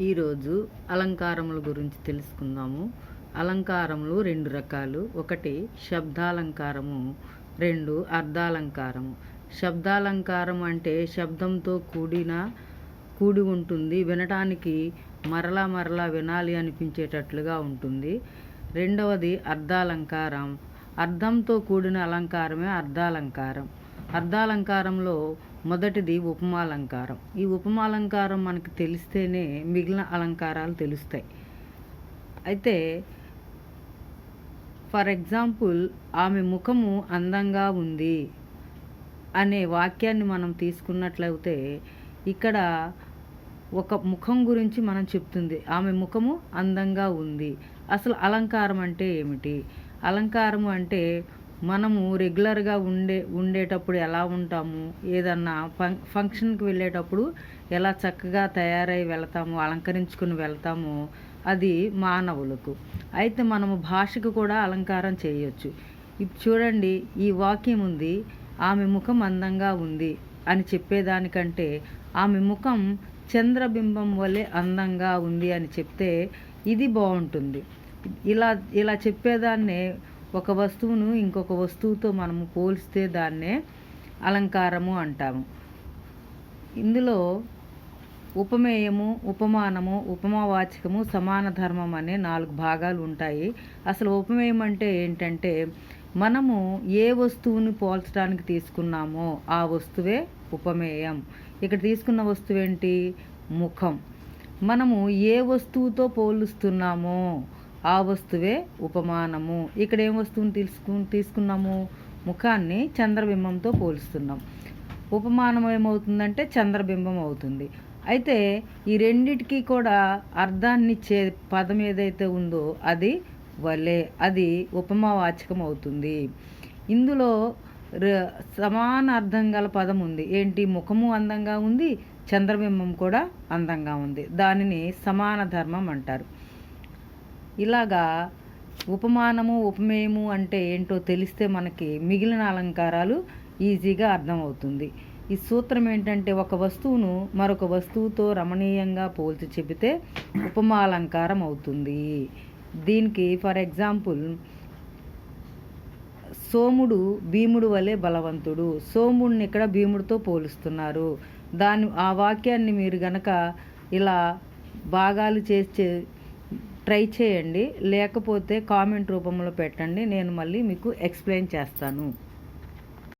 ఈరోజు అలంకారముల గురించి తెలుసుకుందాము. అలంకారములు రెండు రకాలు. ఒకటి శబ్దాలంకారము రెండు అర్ధాలంకారము. శబ్దాలంకారం అంటే శబ్దంతో కూడిన కూడి ఉంటుంది. వినటానికి మరలా మరలా వినాలి అనిపించేటట్లుగా ఉంటుంది. రెండవది అర్ధాలంకారం. అర్థంతో కూడిన అలంకారమే అర్ధాలంకారం. అర్ధాలంకారంలో మొదటిది ఉపమాలంకారం. ఈ ఉపమాలంకారం మనకు తెలిస్తేనే మిగిలిన అలంకారాలు తెలుస్తాయి. అయితే ఫర్ ఎగ్జాంపుల్ ఆమె ముఖము అందంగా ఉంది అనే వాక్యాన్ని మనం తీసుకున్నట్లయితే ఇక్కడ ఒక ముఖం గురించి మనం చెప్తుంది. ఆమె ముఖము అందంగా ఉంది. అసలు అలంకారం అంటే ఏమిటి? అలంకారం అంటే మనము రెగ్యులర్గా ఉండే ఉండేటప్పుడు ఎలా ఉంటాము? ఏదన్నా ఫం ఫంక్షన్కి వెళ్ళేటప్పుడు ఎలా చక్కగా తయారై వెళ్తాము అలంకరించుకుని వెళ్తాము? అది మానవులకు. అయితే మనము భాషకు కూడా అలంకారం చేయొచ్చు. ఇప్పుడు చూడండి ఈ వాక్యం ఉంది ఆమె ముఖం అందంగా ఉంది అని చెప్పేదానికంటే ఆమె ముఖం చంద్రబింబం వలె అందంగా ఉంది అని చెప్తే ఇది బాగుంటుంది. ఇలా ఇలా చెప్పేదాన్నే ఒక వస్తువును ఇంకొక వస్తువుతో మనము పోలిస్తే దాన్నే అలంకారము అంటాము. ఇందులో ఉపమేయము ఉపమానము ఉపమావాచకము సమాన ధర్మం అనే నాలుగు భాగాలు ఉంటాయి. అసలు ఉపమేయం అంటే ఏంటంటే మనము ఏ వస్తువుని పోల్చడానికి తీసుకున్నామో ఆ వస్తువే ఉపమేయం. ఇక్కడ తీసుకున్న వస్తువు ఏంటి? ముఖం. మనము ఏ వస్తువుతో పోలుస్తున్నామో ఆ వస్తువే ఉపమానము. ఇక్కడ ఏం వస్తువుని తీసుకు తీసుకున్నాము? ముఖాన్ని చంద్రబింబంతో పోలుస్తున్నాం. ఉపమానం ఏమవుతుందంటే చంద్రబింబం అవుతుంది. అయితే ఈ రెండిటికి కూడా అర్థాన్ని ఇచ్చే పదం ఏదైతే ఉందో అది వలే అది ఉపమావాచకం అవుతుంది. ఇందులో సమాన అర్థం గల పదం ఉంది. ఏంటి? ముఖము అందంగా ఉంది చంద్రబింబం కూడా అందంగా ఉంది. దానిని సమాన ధర్మం అంటారు. ఇలాగా ఉపమానము ఉపమేయము అంటే ఏంటో తెలిస్తే మనకి మిగిలిన అలంకారాలు ఈజీగా అర్థమవుతుంది. ఈ సూత్రం ఏంటంటే ఒక వస్తువును మరొక వస్తువుతో రమణీయంగా పోల్చి చెబితే ఉపమాలంకారం అవుతుంది. దీనికి ఫర్ ఎగ్జాంపుల్ సోముడు భీముడు వలె బలవంతుడు. సోముడిని ఇక్కడ భీముడితో పోలుస్తున్నారు. దాని ఆ వాక్యాన్ని మీరు గనక ఇలా భాగాలు చేసి ట్రై చేయండి. లేకపోతే కామెంట్ రూపంలో పెట్టండి. నేను మళ్ళీ మీకు ఎక్స్ప్లెయిన్ చేస్తాను.